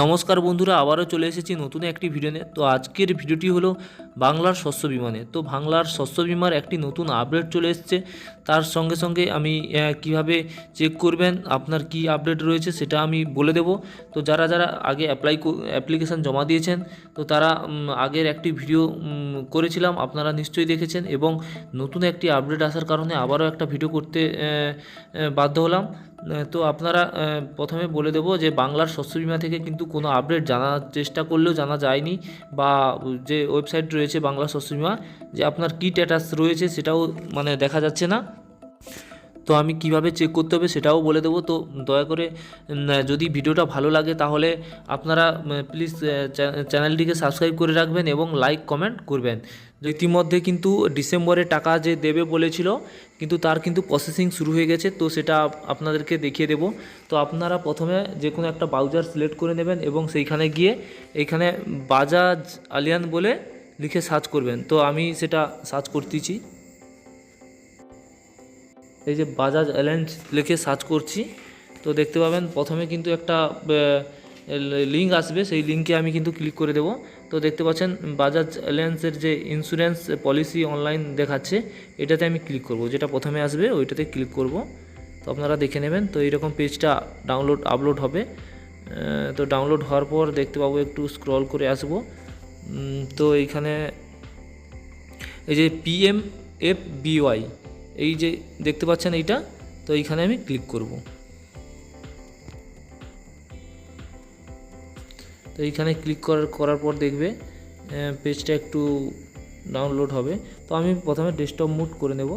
নমস্কার বন্ধুরা, আবারও চলে এসেছি নতুন একটি ভিডিও নিয়ে। তো আজকের ভিডিওটি হলো বাংলার শস্য বিমানে। তো বাংলার শস্য বিমার একটি নতুন আপডেট চলে এসেছে। তার সঙ্গে সঙ্গে আমি কীভাবে চেক করবেন, আপনার কি আপডেট রয়েছে সেটা আমি বলে দেব। তো যারা যারা আগে অ্যাপ্লাই অ্যাপ্লিকেশান জমা দিয়েছেন, তো তারা আগের একটি ভিডিও করেছিলাম, আপনারা নিশ্চয়ই দেখেছেন। এবং নতুন একটি আপডেট আসার কারণে আবারও একটা ভিডিও করতে বাধ্য হলাম। তো আপনারা প্রথমে বলে দেব যে বাংলার শস্য বিমা থেকে কিন্তু কোনো আপডেট জানার চেষ্টা করলেও জানা যায়নি বা যে ওয়েবসাইট রয়েছে বাংলা শস্য বিমা, যে আপনার কী স্ট্যাটাস রয়েছে সেটাও মানে দেখা যাচ্ছে না। তো আমি কীভাবে চেক করতে হবে সেটাও বলে দেবো। তো দয়া করে যদি ভিডিওটা ভালো লাগে তাহলে আপনারা প্লিজ চ্যানেলটিকে সাবস্ক্রাইব করে রাখবেন এবং লাইক কমেন্ট করবেন। ইতিমধ্যে কিন্তু ডিসেম্বরে টাকা যে দেবে বলেছিল, কিন্তু তার কিন্তু প্রসেসিং শুরু হয়ে গেছে, তো সেটা আপনাদেরকে দেখিয়ে দেব। তো আপনারা প্রথমে যে কোনো একটা ব্রাউজার সিলেক্ট করে নেবেন এবং সেইখানে গিয়ে এইখানে বাজাজ আলিয়ান বলে লিখে সার্চ করবেন। তো আমি সেটা সার্চ করতেছি। এই যে বাজাজ অ্যালায়েন্স লিখে সার্চ করছি, তো দেখতে পাবেন প্রথমে কিন্তু একটা লিঙ্ক আসবে, সেই লিঙ্কে আমি কিন্তু ক্লিক করে দেব। তো দেখতে পাচ্ছেন বাজাজ অ্যালায়েন্সের যে ইন্স্যুরেন্স পলিসি অনলাইন দেখাচ্ছে, এটাতে আমি ক্লিক করব। যেটা প্রথমে আসবে, ওইটাতে ক্লিক করব। তো আপনারা দেখে নেবেন, তো এইরকম পেজটা ডাউনলোড আপলোড হবে। তো ডাউনলোড হওয়ার পর দেখতে পাবো, একটু স্ক্রল করে আসব। তো এইখানে এই যে পিএম এফ বিওয়াই এই যে দেখতে পাচ্ছেন এইটা, তো এইখানে আমি ক্লিক করব। তো এইখানে ক্লিক করার করার পর দেখবে পেজটা একটু ডাউনলোড হবে। তো আমি প্রথমে ডেস্কটপ মুড করে নেব।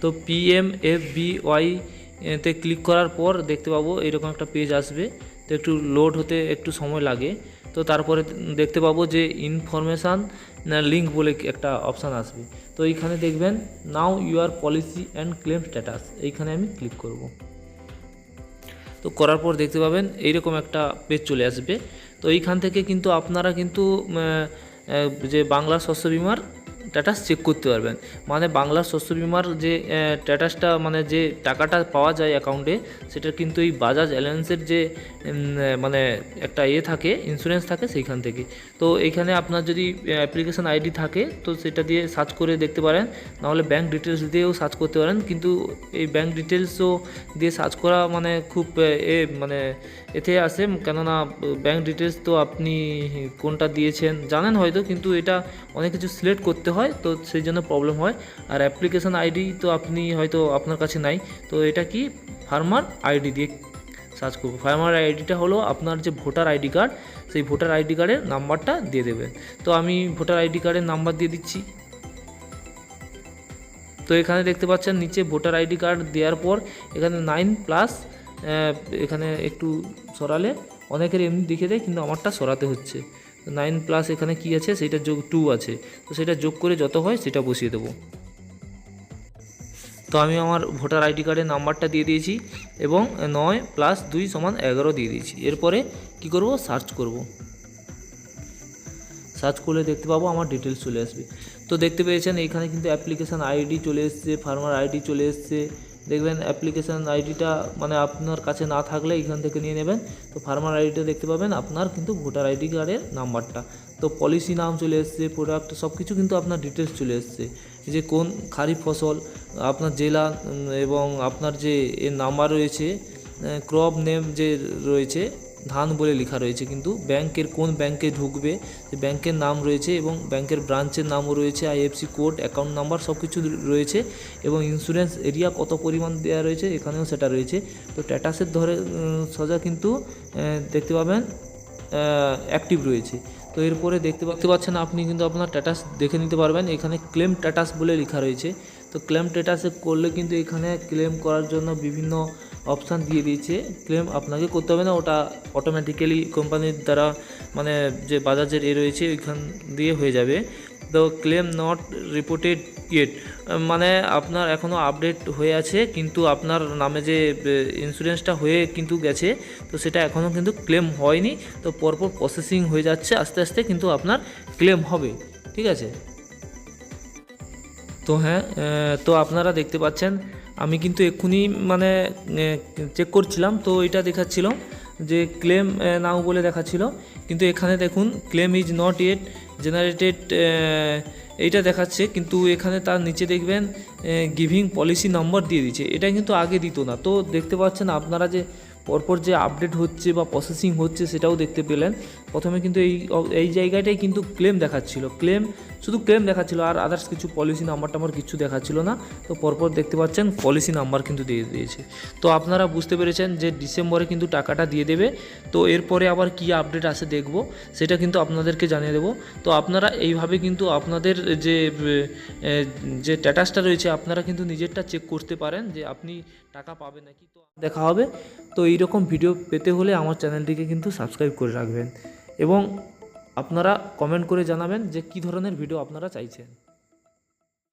তো পিএম এফ বিওয়াই তে ক্লিক করার পর দেখতে পাবো এরকম একটা পেজ আসবে। তো একটু লোড হতে একটু সময় লাগে। তো তারপরে দেখতে পাবো যে ইনফরমেশান লিঙ্ক বলে একটা অপশান আসবে। তো এইখানে দেখবেন know your policy and claim status এইখানে আমি ক্লিক করব। তো করার পর দেখতে পাবেন, এইরকম একটা পেজ চলে আসবে। তো এইখান থেকে কিন্তু আপনারা কিন্তু যে বাংলা শস্য বিমার স্ট্যাটাস চেক করতে পারবেন। মানে বাংলার শস্য বিমার যে স্ট্যাটাসটা মানে যে টাকাটা পাওয়া যায় অ্যাকাউন্টে সেটা কিন্তু এই বাজাজ অ্যালায়েন্সের যে মানে একটা ইয়ে থাকে ইন্স্যুরেন্স থাকে সেইখান থেকে। তো এইখানে আপনার যদি অ্যাপ্লিকেশান আইডি থাকে, তো সেটা দিয়ে সার্চ করে দেখতে পারেন। নাহলে ব্যাঙ্ক ডিটেলস দিয়েও সার্চ করতে পারেন। কিন্তু এই ব্যাঙ্ক ডিটেলসও দিয়ে সার্চ করা মানে খুব, এ মানে এতে আসে কেননা ব্যাঙ্ক ডিটেলস তো আপনি কোনটা দিয়েছেন জানেন হয়তো, কিন্তু এটা অনেক কিছু সিলেক্ট করতে হয়, তো সেই জন্য প্রবলেম হয়। আর অ্যাপ্লিকেশান আইডি তো আপনি হয়তো আপনার কাছে নাই, তো এটা কি ফার্মার আইডি দিয়ে সার্চ করব। ফার্মার আইডিটা হলো আপনার যে ভোটার আইডি কার্ড সেই ভোটার আইডি কার্ডের নাম্বারটা দিয়ে দেবেন তো আমি ভোটার আইডি কার্ডের নাম্বার দিয়ে দিচ্ছি। তো এখানে দেখতে পাচ্ছেন, নিচে ভোটার আইডি কার্ড দেওয়ার পর এখানে নাইন প্লাস এখানে একটু সরালে, অনেকের এমনি দেখে দেয়, কিন্তু আমারটা সরাতে হচ্ছে। নাইন প্লাস এখানে কি আছে? সেটা যোগ টু আছে। তো সেটা যোগ করে যত হয় সেটা বসিয়ে দেবো। তো আমি আমার ভোটার আইডি কার্ডের নাম্বারটা দিয়ে দিয়েছি এবং নয় প্লাস দুই সমান এগারো দিয়ে দিয়েছি। এরপরে কি করব? সার্চ করব। সার্চ করলে দেখতে পাবো আমার ডিটেলস চলে আসবে। তো দেখতে পেয়েছেন এখানে কিন্তু অ্যাপ্লিকেশান আইডি চলে এসছে, ফার্মার আইডি চলে এসছে দেখবেন অ্যাপ্লিকেশান আইডিটা মানে আপনার কাছে না থাকলে এখান থেকে নিয়ে নেবেন। তো ফার্মার আইডিটা দেখতে পাবেন, আপনার কিন্তু ভোটার আইডি কার্ডের নাম্বারটা। তো পলিসি নাম চলে এসছে প্রোডাক্ট সব কিছু কিন্তু আপনার ডিটেলস চলে এসছে। যে কোন খারিফ ফসল, আপনার জেলা এবং আপনার যে এর নাম্বার রয়েছে ক্রপ নেম যে রয়েছে ধান বলে লেখা রয়েছে, কিন্তু ব্যাংকের কোন ব্যাংকে ঢুকবে ব্যাংকের নাম রয়েছে এবং ব্যাংকের ব্রাঞ্চের নামও রয়েছে, আইএফসি কোড, অ্যাকাউন্ট নাম্বার সব কিছু রয়েছে এবং ইন্স্যুরেন্স এরিয়া কত পরিমাণ দেওয়া রয়েছে এখানেও সেটা রয়েছে। তো ট্যাটাসের ধরে সোজা কিন্তু দেখতে পাবেন অ্যাক্টিভ রয়েছে। তো এরপরে দেখতে দেখতে পাচ্ছেন আপনি কিন্তু আপনার স্ট্যাটাস দেখে নিতে পারবেন, এখানে ক্লেম স্ট্যাটাস বলে লেখা রয়েছে। তো ক্লেম স্ট্যাটাসে করলে কিন্তু এখানে ক্লেম করার জন্য বিভিন্ন অপশান দিয়ে দিয়েছে ক্লেম আপনাকে করতে হবে না, ওটা অটোমেটিক্যালি কোম্পানির দ্বারা মানে যে বাজাজের এ রয়েছে, ওইখান দিয়ে হয়ে যাবে। তো ক্লেম নট রিপোর্টেড ইয়েট মানে আপনার এখনও আপডেট হয়ে আছে, কিন্তু আপনার নামে যে ইন্স্যুরেন্সটা হয়ে কিন্তু গেছে, তো সেটা এখনও কিন্তু ক্লেম হয়নি, তো পরপর প্রসেসিং হয়ে যাচ্ছে, আস্তে আস্তে কিন্তু আপনার ক্লেম হবে, ঠিক আছে? তো হ্যাঁ তো আপনারা দেখতে পাচ্ছেন আমি কিন্তু এক্ষুনি মানে চেক করছিলাম, তো এটা দেখাচ্ছিল যে ক্লেম নাও বলে দেখাচ্ছিল। কিন্তু এখানে দেখুন claim is not yet generated এইটা দেখাচ্ছে, কিন্তু এখানে তার নিচে দেখবেন গিভিং পলিসি নাম্বার দিয়ে দিচ্ছে। এটা কিন্তু আগে দিত না। তো দেখতে পাচ্ছেন আপনারা যে পরপর যে আপডেট হচ্ছে বা প্রসেসিং হচ্ছে, সেটাও দেখতে পেলেন। প্রথমে কিন্তু এই এই জায়গাটাই কিন্তু ক্লেম দেখাচ্ছিল। ক্লেম শুধু ক্লেম দেখাচ্ছিল আর আদার্স কিছু পলিসি নাম্বার টাম্বার কিছু দেখাচ্ছিল না। তো পরপর দেখতে পাচ্ছেন পলিসি নাম্বার কিন্তু দিয়ে দিয়েছে। তো আপনারা বুঝতে পেরেছেন যে ডিসেম্বরে কিন্তু টাকাটা দিয়ে দেবে। তো এরপরে আবার কি আপডেট আসে দেখব, সেটা কিন্তু আপনাদেরকে জানিয়ে দেবো। তো আপনারা এইভাবে কিন্তু আপনাদের যে যে স্ট্যাটাসটা রয়েছে, আপনারা কিন্তু নিজেরটা চেক করতে পারেন যে আপনি টাকা পাবেন নাকি। তো দেখা হবে। তো এইরকম ভিডিও পেতে হলে আমার চ্যানেলটিকে কিন্তু সাবস্ক্রাইব করে রাখবেন। এবং আপনারা কমেন্ট করে জানাবেন যে কি ধরনের ভিডিও আপনারা চাইছেন।